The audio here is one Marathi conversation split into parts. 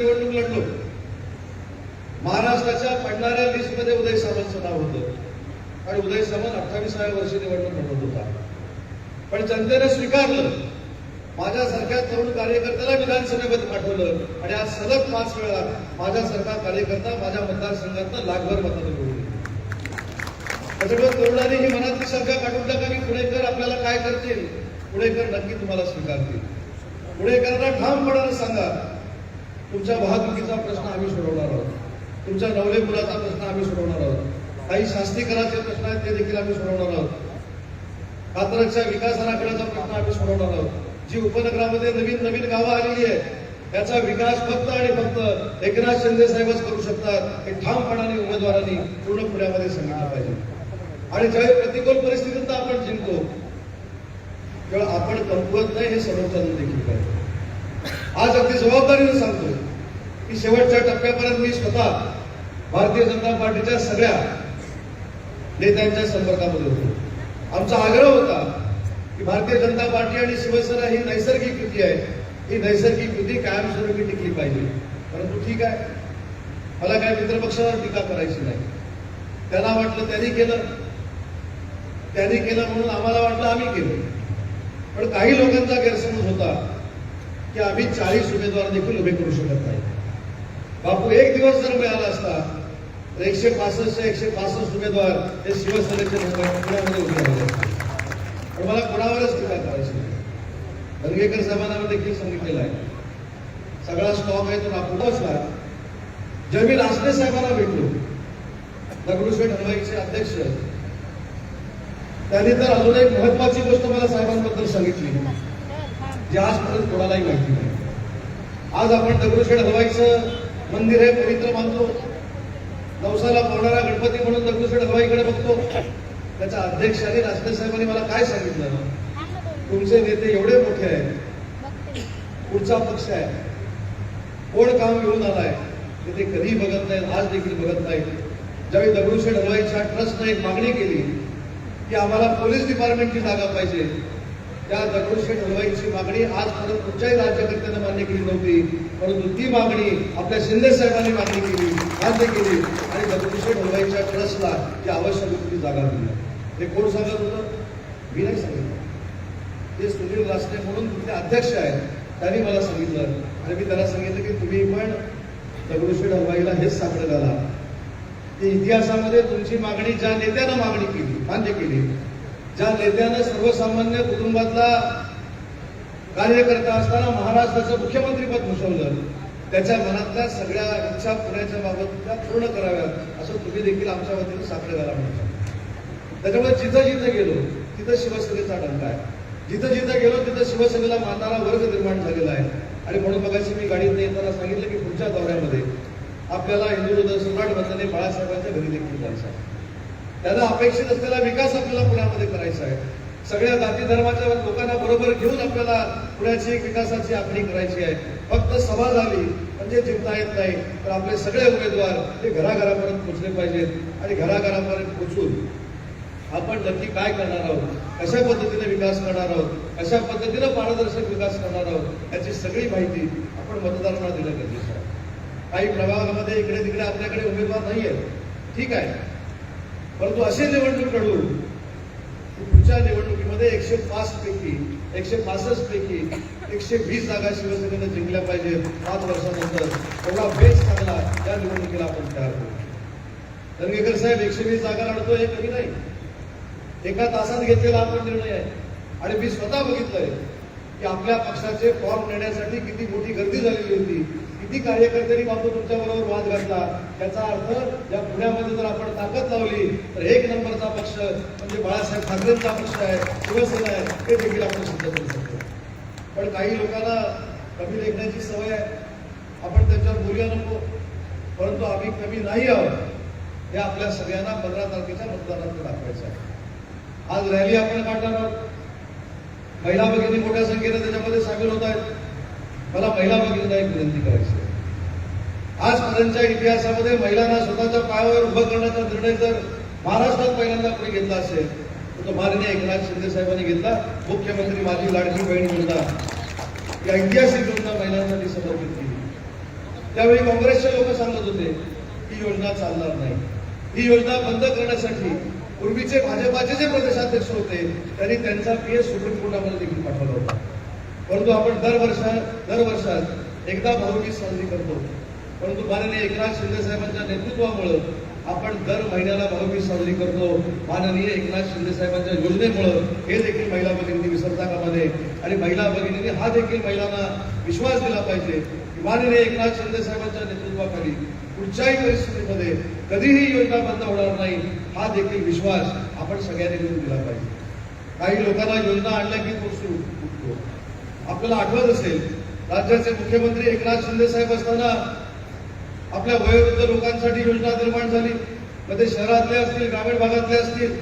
निवडणूक लढलो महाराष्ट्राच्या पडणाऱ्या लिस्टमध्ये उदय सामंतचं नाव होतं. आणि उदय सामंत अठ्ठावीसाव्या वर्षी निवडणूक लढवत होता. पण जनतेने स्वीकारलं. माझ्यासारख्या तरुण कार्यकर्त्याला विधानसभेमध्ये पाठवलं. आणि आज सलग पाच वेळा माझ्यासारखा कार्यकर्ता माझ्या मतदारसंघातनं लाखभर मताने निवडून त्याच्यामुळे तरुणांनी ही मनातली शंका काढून टाका की पुणेकर आपल्याला काय करतील? पुणेकर नक्की तुम्हाला स्वीकारतील. पुणेकरांना ठामपणाने सांगा. तुमच्या वाहतुकीचा प्रश्न आम्ही सोडवणार आहोत. तुमच्या नवले मुलाचा प्रश्न आम्ही सोडवणार आहोत. काही शास्त्रीकराचे प्रश्न आहेत ते देखील आम्ही सोडवणार आहोत. कात्रजच्या विकास आराखड्याचा प्रश्न आम्ही सोडवणार आहोत. जी उपनगरामध्ये नवीन नवीन गावं आलेली आहेत त्याचा विकास फक्त आणि फक्त एकनाथ शिंदे साहेबच करू शकतात हे ठामपणाने उमेदवारांनी पूर्ण पुण्यामध्ये सांगितलं पाहिजे. आणि ज्यावेळी प्रतिकूल परिस्थितीत आपण जिंकतो तेव्हा आपण कमकुवत नाही हे समर्थन देखील पाहिजे आज अगदी जबाबदारीने सांगतो की शेवटच्या टप्प्यापर्यंत मी स्वतः भारतीय जनता पार्टीच्या सगळ्या नेत्यांच्या संपर्कामध्ये होतो. आमचा आग्रह होता की भारतीय जनता पार्टी आणि शिवसेना ही नैसर्गिक कृती आहे. ही नैसर्गिक कृती कायमस्वरूपी टिकली पाहिजे. परंतु ठीक आहे. मला काय मित्रपक्षावर टीका करायची नाही. त्यांना वाटलं त्यांनी केलं. त्यांनी केलं म्हणून आम्हाला वाटलं आम्ही केलं. पण काही लोकांचा गैरसमज होता. की आम्ही चाळीस उमेदवार देखील उभे करू शकत नाही. बापू एक दिवस जर मिळाला असता तर एकशे पासष्ट एकशे पासष्ट उमेदवार हे शिवसेनेचे पुण्यामध्ये उभे राहिले. पण मला कुणावरच टीका करायची नाही. दंगेकर साहेबांना देखील सांगितलेलं आहे. सगळा स्टॉक आहे तो आपण पोहोचला जेव्हा मी रासने साहेबांना भेटलो. दगडूशेठ हलवाईचे अध्यक्ष. त्यांनी तर अजून एक महत्वाची गोष्ट मला साहेबांबद्दल सांगितली. जे आजपर्यंत कोणालाही माहिती नाही. आज आपण दगडूशेठ हलवाईचं मंदिर आहे पवित्र मानतो. नवसाला पावणारा गणपती म्हणून दगडूशेठ हलवाईकडे बघतो. त्याच्या अध्यक्षाने राजनाथ साहेबांनी मला काय सांगितलं? तुमचे नेते एवढे मोठे आहेत. पुढचा पक्ष आहे. कोण काम घेऊन आलाय ते ते कधी बघत नाहीत आज देखील बघत नाहीत. ज्यावेळी दगडूशेठ हलवाईच्या ट्रस्टने एक मागणी केली की आम्हाला पोलीस डिपार्टमेंटची जागा पाहिजे. त्या दगडूशेठ हलवाईची मागणी आजपर्यंत कुठच्याही राज्यकर्त्याने मान्य केली नव्हती. परंतु ती मागणी आपल्या शिंदे साहेबांनी मागणी केली मान्य केली. आणि दगडूशेठ हलवाईच्या ट्रस्टला ती आवश्यक होती जागा दिली. हे कोण सांगत होतं? मी नाही सांगितलं. ते सुनील रासने म्हणून तिथले अध्यक्ष आहेत त्यांनी मला सांगितलं. आणि मी त्याला सांगितलं की तुम्ही पण दगडूशेठ हलवाईला हेच सापडत आला. ते इतिहासामध्ये तुमची मागणी ज्या नेत्यानं मागणी केली मान्य केली ज्या नेत्यानं सर्वसामान्य कुटुंबातला कार्यकर्ता असताना महाराष्ट्राचं मुख्यमंत्रीपद भूषवलं त्याच्या मनातल्या सगळ्या इच्छा पुण्याच्या बाबत त्या पूर्ण कराव्यात असं तुम्ही देखील आमच्या वतीने साकडं घाला म्हणतो. त्याच्यामुळे जिथं जिथं गेलो तिथं शिवसेनेचा डंका आहे. जिथं जिथं गेलो तिथं शिवसेनेला मानणारा वर्ग निर्माण झालेला आहे. आणि म्हणून बघायची मी गाडीत येताना सांगितलं की पुढच्या दौऱ्यामध्ये आपल्याला हिंदू हृदय सम्राट वंदने बाळासाहेबांच्या घरी देखील जायचं आहे. त्यांना अपेक्षित असलेला विकास आपल्याला पुण्यामध्ये करायचा आहे. सगळ्या जाती धर्माच्या लोकांना बरोबर घेऊन आपल्याला पुण्याची विकासाची आखणी करायची आहे. फक्त सभा झाली म्हणजे जिंकता येत नाही. तर आपले सगळे उमेदवार हे घराघरापर्यंत पोहोचले पाहिजेत आणि घराघरापर्यंत पोचून आपण नक्की काय करणार आहोत? कशा पद्धतीने विकास करणार आहोत? कशा पद्धतीने पारदर्शक विकास करणार आहोत? याची सगळी माहिती आपण मतदारांना दिलं गरजेचं आहे काही प्रभागामध्ये इकडे तिकडे आपल्याकडे उमेदवार नाही आहेत ठीक आहे. परंतु असे निवडणूक घडून पुढच्या निवडणुकीमध्ये एकशे पाच पैकी एकशे पासष्ट पैकी एकशे वीस जागा शिवसेनेनं जिंकल्या पाहिजेत पाच वर्षानंतर. एवढा बेस चांगला या निवडणुकीला आपण तयार करू. दंगेकर साहेब एकशे वीस जागा लढतो हे कमी नाही. एका तासात घेतलेला आपण निर्णय आहे. आणि मी स्वतः बघितलंय की आपल्या पक्षाचे फॉर्म नेण्यासाठी किती मोठी गर्दी झालेली होती. किती कार्यकर्त्यांनी बापू तुमच्या बरोबर वाद घातला? त्याचा अर्थ या पुण्यामध्ये जर आपण ताकद लावली तर एक नंबरचा पक्ष म्हणजे बाळासाहेब ठाकरेंचा पक्ष आहे शिवसेना आहे ते देखील आपण सिद्ध करू शकतो. पण काही लोकांना कमी लेखण्याची सवय आहे. आपण त्यांच्यावर बोलूया नको. परंतु आम्ही कमी नाही आहोत. हे आपल्या सगळ्यांना पंधरा तारखेच्या मतदानात दाखवायचं आहे. आज रॅली आपण काढणार आहोत. महिला भगिनी मोठ्या संख्येने त्याच्यामध्ये सामील होत आहेत. मला महिला भगिनींना एक विनंती करायची आजपर्यंतच्या इतिहासामध्ये महिलांना स्वतःच्या पायावर उभं करण्याचा निर्णय जर महाराष्ट्रात पहिल्यांदा कोणी घेतला असेल तर तो माननीय एकनाथ शिंदे साहेबांनी घेतला. मुख्यमंत्री माझी लाडकी बहीण योजना या ऐतिहासिक योजना महिलांसाठी समर्पित केली. त्यावेळी काँग्रेसचे लोक सांगत होते ही योजना चालणार नाही. ही योजना बंद करण्यासाठी पूर्वीचे भाजपाचे जे प्रदेशाध्यक्ष होते त्यांनी त्यांचा पीएस सुप्रीम कोर्टामध्ये देखील पाठवला होता. परंतु आपण दर वर्षा दर वर्षात एकदा भाऊबीज साजरी करतो. परंतु माननीय एकनाथ शिंदे साहेबांच्या नेतृत्वामुळं आपण दर महिन्याला भाऊबीज साजरी करतो. माननीय एकनाथ शिंदे साहेबांच्या योजनेमुळं हे देखील महिला भगिनी विसरता कामाने आणि महिला भगिनींनी हा देखील महिलांना विश्वास दिला पाहिजे की माननीय एकनाथ शिंदे साहेबांच्या नेतृत्वाखाली कुठच्याही परिस्थितीमध्ये कधीही योजना बंद होणार नाही हा देखील विश्वास आपण सगळ्यांनी मिळून दिला पाहिजे. काही लोकांना योजना आणल्या की तो उठतो आपल्याला आठवत असेल राज्याचे मुख्यमंत्री एकनाथ शिंदे साहेब असताना आपल्या वयोवृद्ध लोकांसाठी योजना निर्माण झाली. मग ते शहरातले असतील ग्रामीण भागातले असतील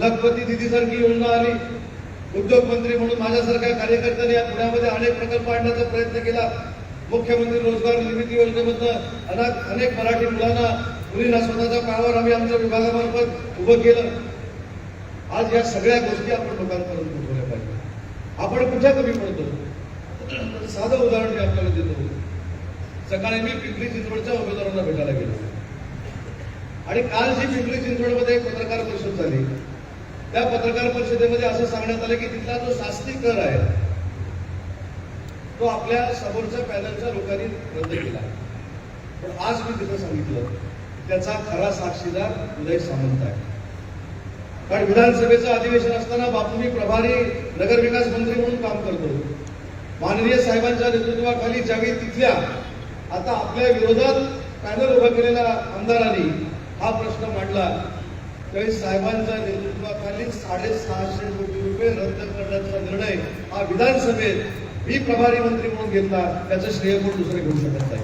लखपती दिदीसारखी योजना आली. उद्योगमंत्री म्हणून माझ्यासारख्या कार्यकर्त्यांनी या पुण्यामध्ये अनेक प्रकल्प आणण्याचा प्रयत्न केला. मुख्यमंत्री रोजगार निर्मिती योजनेमधनं अनेक अनेक मराठी मुलांना मुलींना स्वतःच्या पायावर आम्ही आमच्या विभागामार्फत उभं केलं. आज या सगळ्या गोष्टी आपण लोकांपर्यंत पोहोचवल्या पाहिजे आपण कुठे कमी पडतो? साधं उदाहरण मी आपल्याला देतो. सकाळी मी पिंपरी चिंचवडच्या उमेदवारांना भेटायला गेलो. आणि काल जी पिंपरी चिंचवडमध्ये एक पत्रकार परिषद झाली. त्या पत्रकार परिषदेमध्ये असं सांगण्यात आलं की तिथला जो शास्त्री कर आहे तो आपल्या समोरच्या पॅनलच्या लोकांनी रद्द केला. पण आज मी तिथं सांगितलं त्याचा खरा साक्षीदार उदय सामंत आहे. कारण विधानसभेचं अधिवेशन असताना बापू मी प्रभारी नगरविकास मंत्री म्हणून काम करतो. माननीय साहेबांच्या नेतृत्वाखाली ज्यावेळी तिथल्या आता आपल्या विरोधात पॅनल उभा केलेल्या आमदारांनी हा प्रश्न मांडला त्यावेळी साहेबांच्या नेतृत्वाखाली साडेसहाशे कोटी रुपये रद्द करण्याचा निर्णय हा विधानसभेत मी प्रभारी मंत्री म्हणून घेतला त्याचं श्रेय कोण दुसरे घेऊ शकत नाही.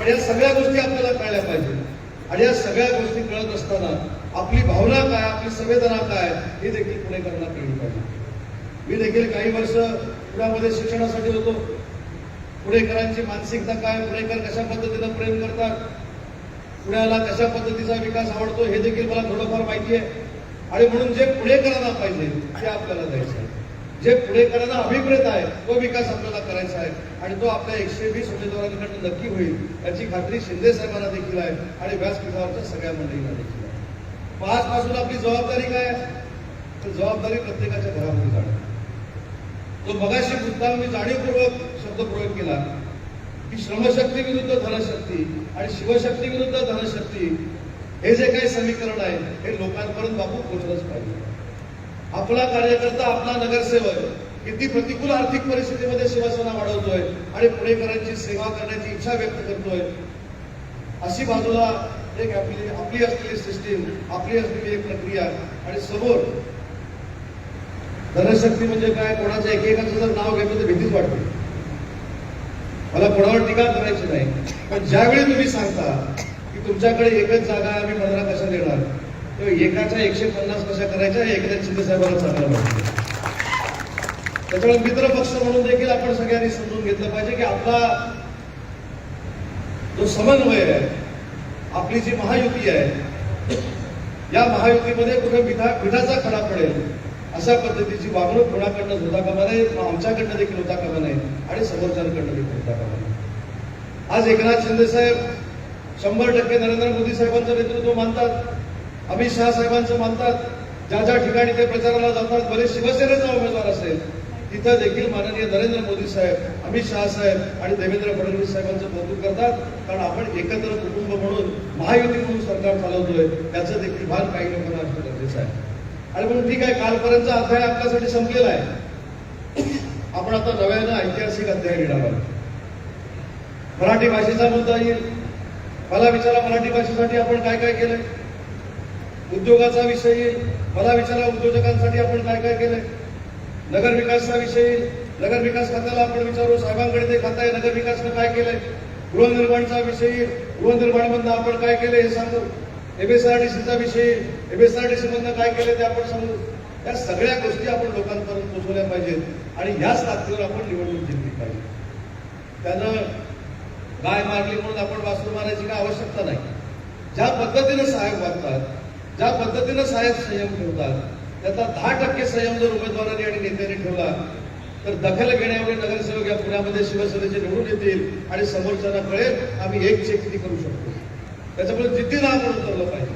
पण या सगळ्या गोष्टी आपल्याला कळल्या पाहिजे. आणि या सगळ्या गोष्टी कळत असताना आपली भावना काय आपली संवेदना काय हे देखील पुणेकरांना कळली पाहिजे. मी देखील काही वर्ष पुण्यामध्ये शिक्षणासाठी होतो. पुणेकरांची मानसिकता काय? पुणेकर कशा पद्धतीनं प्रेम करतात? पुण्याला कशा पद्धतीचा विकास आवडतो? हे देखील मला थोडंफार माहिती आहे. आणि म्हणून जे पुणेकरांना पाहिजे ते आपल्याला द्यायचं आहे. जे पुणेकरांना अभिप्रेत आहे तो विकास आपल्याला करायचा आहे. आणि तो आपल्या एकशे वीस उमेदवारांकडून नक्की होईल. याची खात्री शिंदे साहेबांना देखील आहे आणि व्यासपीठावरच्या सगळ्या मंडळींना देखील आहे. मग आजपासून आपली जबाबदारी काय आहे? तर जबाबदारी प्रत्येकाच्या घरामध्ये जाणं. तो मगाशी मुद्दा मी जाणीवपूर्वक शब्द प्रयोग केला. की श्रमशक्ती विरुद्ध धनशक्ती आणि शिवशक्ती विरुद्ध धनशक्ती हे जे काही समीकरण आहे हे लोकांपर्यंत बापू पोहोचलंच पाहिजे. आपला कार्यकर्ता आपला नगरसेवक किती प्रतिकूल आर्थिक परिस्थितीमध्ये शिवसेना वाढवतोय आणि पुणेकरांची सेवा करण्याची इच्छा व्यक्त करतोय. अशी बाजूला एक आपली आपली असलेली सिस्टीम आपली असलेली एक प्रक्रिया आणि समोर धनशक्ती म्हणजे काय? कोणाचं एकेकाचं जर नाव घेतलं तर भीतीच वाटते. मला कोणावर टीका करायची नाही. पण ज्यावेळी तुम्ही सांगता की तुमच्याकडे एकच जागा आहे आम्ही पंधरा कशा देणार? तेव्हा एकाच्या एकशे पन्नास कशा करायच्या एकदा एकनाथ शिंदे साहेबांना सांगायला पाहिजे. त्याच्यामुळे मित्र पक्ष म्हणून देखील आपण सगळ्यांनी समजून घेतलं पाहिजे की आपला जो समन्वय आहे आपली जी महायुती आहे या महायुतीमध्ये कुठे मिठा मिठाचा खडा पडेल? अशा पद्धतीची वागणूक कोणाकडनं होता कामा नये आमच्याकडनं देखील होता कामा नये आणि समोरच्यांकडनं देखील होता कामा नये. आज एकनाथ शिंदे साहेब शंभर टक्के नरेंद्र मोदी साहेबांचं नेतृत्व मानतात अमित शहा साहेबांचं मानतात ज्या ज्या ठिकाणी ते प्रचाराला जातात भले शिवसेनेचा उमेदवार असेल तिथं देखील माननीय नरेंद्र मोदी साहेब अमित शहा साहेब आणि देवेंद्र फडणवीस साहेबांचं कौतुक करतात कारण आपण एकत्र कुटुंब म्हणून महायुती म्हणून सरकार चालवतोय त्याचं देखील भान काही लोकांना असणं गरजेचं आहे. आणि म्हणून ठीक आहे. कालपर्यंत अध्याय आपल्यासाठी संपलेला आहे. आपण आता नव्यानं ऐतिहासिक अध्याय लिहिणार आहोत. मराठी भाषेचा मुद्दा येईल. मला विचारा मराठी भाषेसाठी आपण काय काय केलंय? उद्योगाचा विषय येईल. मला विचारा उद्योजकांसाठी आपण काय काय केलंय? नगर विकासाचा विषय येईल. नगर विकास खात्याला आपण विचारू. साहेबांकडे ते खाताय आहे. नगर विकासनं काय केलंय? गृहनिर्माणचा विषय येईल. गृहनिर्माण आपण काय केलंय हे सांगू. एमएसआरडीसीचा विषय येईल एमएसआरडीसी मधनं काय केलं ते आपण सांगू या सगळ्या गोष्टी आपण लोकांपर्यंत पोहोचवल्या पाहिजेत आणि ह्याच ताकदीवर आपण निवडणूक जिंकली पाहिजे. त्यानं गाय मारली म्हणून आपण वासरू मारायची काय आवश्यकता नाही. ज्या पद्धतीनं सहाय्यक वागतात ज्या पद्धतीनं सहाय्यक संयम ठेवतात त्याचा दहा टक्के संयम जर उमेदवारांनी आणि नेत्यांनी ठेवला तर दखल घेण्यामुळे नगरसेवक या पुण्यामध्ये शिवसेनेचे निवडून येतील आणि समोरच्यांना कळेल आम्ही एक चेक किती करू शकतो. त्याच्यामुळे जिद्दीनं आपण उतरलं पाहिजे.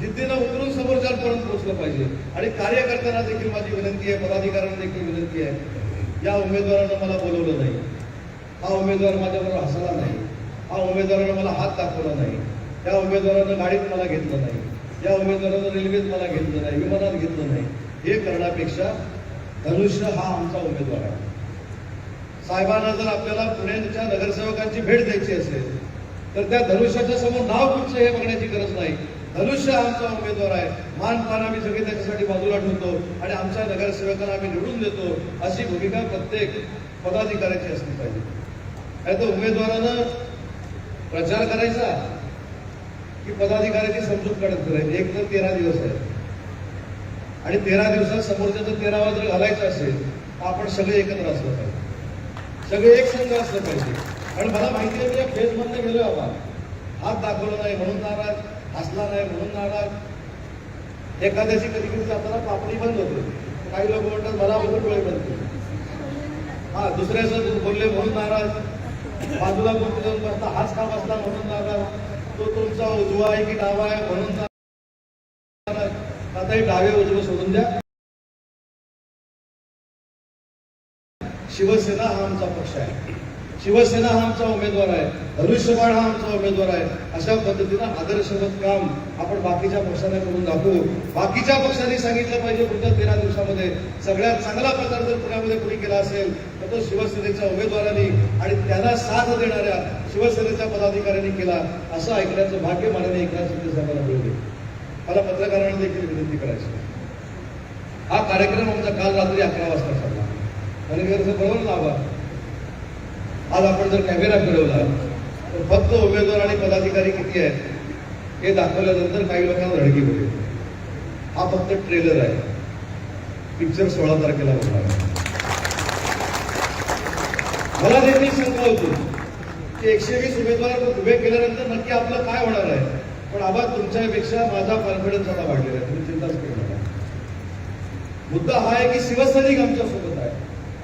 जिद्दीनं उतरून समोरच्यापर्यंत पोहोचलं पाहिजे. आणि कार्यकर्त्यांना देखील माझी विनंती आहे पदाधिकाऱ्यांना देखील विनंती आहे. या उमेदवारानं मला बोलवलं नाही. हा उमेदवार माझ्याबरोबर हसला नाही. हा उमेदवारानं मला हात दाखवला नाही. या उमेदवारानं गाडीत मला घेतलं नाही. या उमेदवारानं रेल्वेत मला घेतलं नाही विमानात घेतलं नाही. हे करण्यापेक्षा धनुष्य हा आमचा उमेदवार आहे. साहेबांना जर आपल्याला पुण्याच्या नगरसेवकांची भेट द्यायची असेल तर त्या धनुष्याच्या समोर नाव कुठचं हे बघण्याची गरज नाही. धनुष्य आमचा उमेदवार आहे. मानपान आम्ही सगळे त्याच्यासाठी बाजूला ठेवतो आणि आमच्या नगरसेवकांना आम्ही निवडून देतो. अशी भूमिका प्रत्येक पदाधिकाऱ्याची असली पाहिजे. नाही तर उमेदवारानं प्रचार करायचा की पदाधिकाऱ्याची समजूत काढत करायची एक तर तेरा दिवस आहे आणि तेरा दिवसात समोरच्या जर तेरावा जर घालायचं असेल तर आपण सगळे एकत्र असलं पाहिजे. सगळे एक संघ असलं पाहिजे. आणि मला माहिती आहे मी या फेजमधनं गेलो बाबा. हात दाखवला नाही म्हणून नाराज हसला नाही म्हणून नाराज. एखाद्याशी कधी कधी जाताना पापडी बंद होते. काही लोक म्हणतात मला बघून डोळे बनतो हा दुसऱ्याचं बोलले म्हणून नाराज. बाजूला कोणते जाऊन बसता हाच का बसला म्हणून नाराज. तो तुमचा उजवा आहे की डावा आहे म्हणून नाराज. आता हे डावे उजवे सोडून द्या. शिवसेना हा आमचा पक्ष आहे. शिवसेना हा आमचा उमेदवार आहे. धनुष्यबाण हा आमचा उमेदवार आहे. अशा पद्धतीनं आदर्शवत काम आपण बाकीच्या पक्षांना करून दाखवू. बाकीच्या पक्षांनी सांगितलं पाहिजे पुढच्या तेरा दिवसामध्ये. सगळ्यात चांगला प्रकार जर पुण्यामध्ये कोणी केला असेल तर तो शिवसेनेच्या उमेदवारांनी आणि त्यांना साथ देणाऱ्या शिवसेनेच्या पदाधिकाऱ्यांनी केला. असं ऐकण्याचं भाग्य माननीय एकनाथ शिंदे साहेबांना मिळवले मला पत्रकारांना देखील विनंती करायची हा कार्यक्रम आमचा काल रात्री अकरा वाजता ठरला आणि बरोबर नाव आज आपण जर कॅमेरा फिरवला तर फक्त उमेदवार आणि पदाधिकारी किती आहेत हे दाखवल्यानंतर काही लोकांना धडकी होईल हा फक्त ट्रेलर आहे. पिक्चर सोळा तारखेला होणार आहे. मला देखील शंका होती की एकशे वीस उमेदवार उभे केल्यानंतर नक्की आपलं काय होणार आहे? पण आबा तुमच्यापेक्षा माझा कॉन्फिडन्स आता वाढलेला आहे. तुम्ही चिंताच करू नका. मुद्दा हा आहे की शिवसैनिक आमच्यासोबत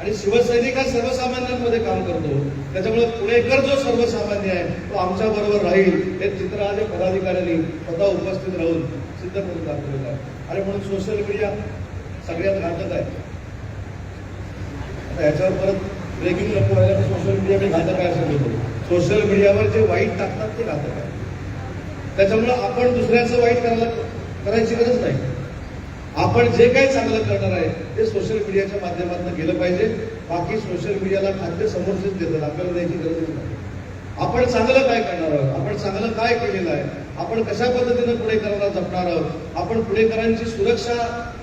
आणि शिवसैनिक हा सर्वसामान्यांमध्ये काम करतो. त्याच्यामुळे पुणेकर जो सर्वसामान्य आहे तो आमच्या बरोबर राहील हे चित्र आज पदाधिकाऱ्यांनी स्वतः उपस्थित राहून सिद्ध करून दाखवलेलं आहे. आणि म्हणून सोशल मीडिया सगळ्यात घातक आहे. आता याच्यावर परत ब्रेकिंग नको व्हायला सोशल मीडिया मी घातक आहे असं बोलतो. सोशल मीडियावर जे वाईट टाकतात ते घातक आहे. त्याच्यामुळे आपण दुसऱ्याचं वाईट करायला करायची गरज नाही. आपण जे काही चांगलं करणार आहे ते सोशल मीडियाच्या माध्यमातून गेलं पाहिजे. बाकी सोशल मीडियाला खाद्य समोरच देतात आपल्याला द्यायची गरज नाही. आपण चांगलं काय करणार आहोत? आपण चांगलं काय केलेलं आहे? आपण कशा पद्धतीनं पुणेकरांना जपणार आहोत? आपण पुणेकरांची सुरक्षा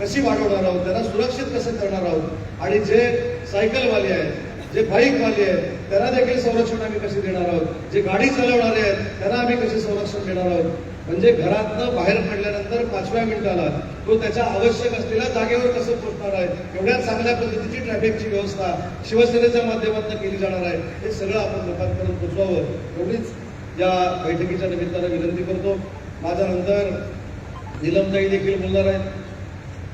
कशी वाढवणार आहोत? त्यांना सुरक्षित कसं करणार आहोत? आणि जे सायकलवाले आहेत जे बाईकवाले आहेत त्यांना देखील संरक्षण आम्ही कसे देणार आहोत? जे गाडी चालवणारे आहेत त्यांना आम्ही कसे संरक्षण देणार आहोत? म्हणजे घरातनं बाहेर पडल्यानंतर पाचव्या मिनिटाला तो त्याच्या आवश्यक असलेल्या जागेवर कसं पोहोचणार आहे? एवढ्या चांगल्या पद्धतीची ट्रॅफिकची व्यवस्था शिवसेनेच्या माध्यमातून केली जाणार आहे. हे सगळं आपण लोकांपर्यंत पोचवावं एवढीच या बैठकीच्या निमित्तानं विनंती करतो. माझ्यानंतर निलमताई देखील बोलणार आहेत.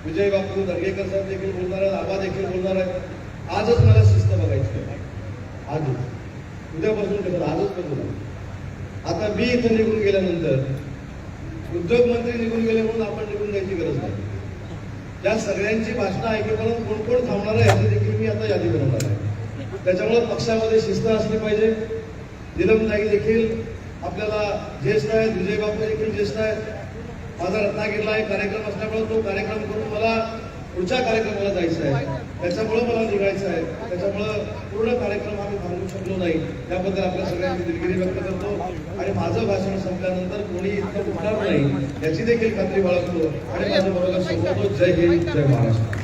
विजय बापू दर्गेकर साहेब देखील बोलणार आहेत. आबा देखील बोलणार आहेत. आजच मला शिस्त बघायची आजच. उद्यापासून ठेवलं आजच बघू आता मी इथं निघून गेल्यानंतर उद्योग मंत्री निघून गेले म्हणून आपण निघून जायची गरज नाही. त्या सगळ्यांची भाषणं ऐकेपर्यंत कोण कोण थांबणार आहे याची देखील मी आता यादी बनवणार आहे. त्याच्यामुळे पक्षामध्ये शिस्त असली पाहिजे. निलमताई देखील आपल्याला ज्येष्ठ आहेत विजय बापू देखील ज्येष्ठ आहेत. माझा रत्नागिरीला एक कार्यक्रम असल्यामुळे तो कार्यक्रम करून मला पुढच्या कार्यक्रमाला जायचं आहे. त्याच्यामुळं मला निघायचं आहे. त्याच्यामुळं पूर्ण कार्यक्रम आम्ही थांबवू शकलो नाही. त्याबद्दल आपल्या सगळ्यांची दिलगिरी व्यक्त करतो. आणि माझं भाषण संपल्यानंतर कोणी इतकं उठणार नाही याची देखील खात्री बाळगतो. आणि माझं बरोबर सांगतो जय हिंद जय महाराष्ट्र.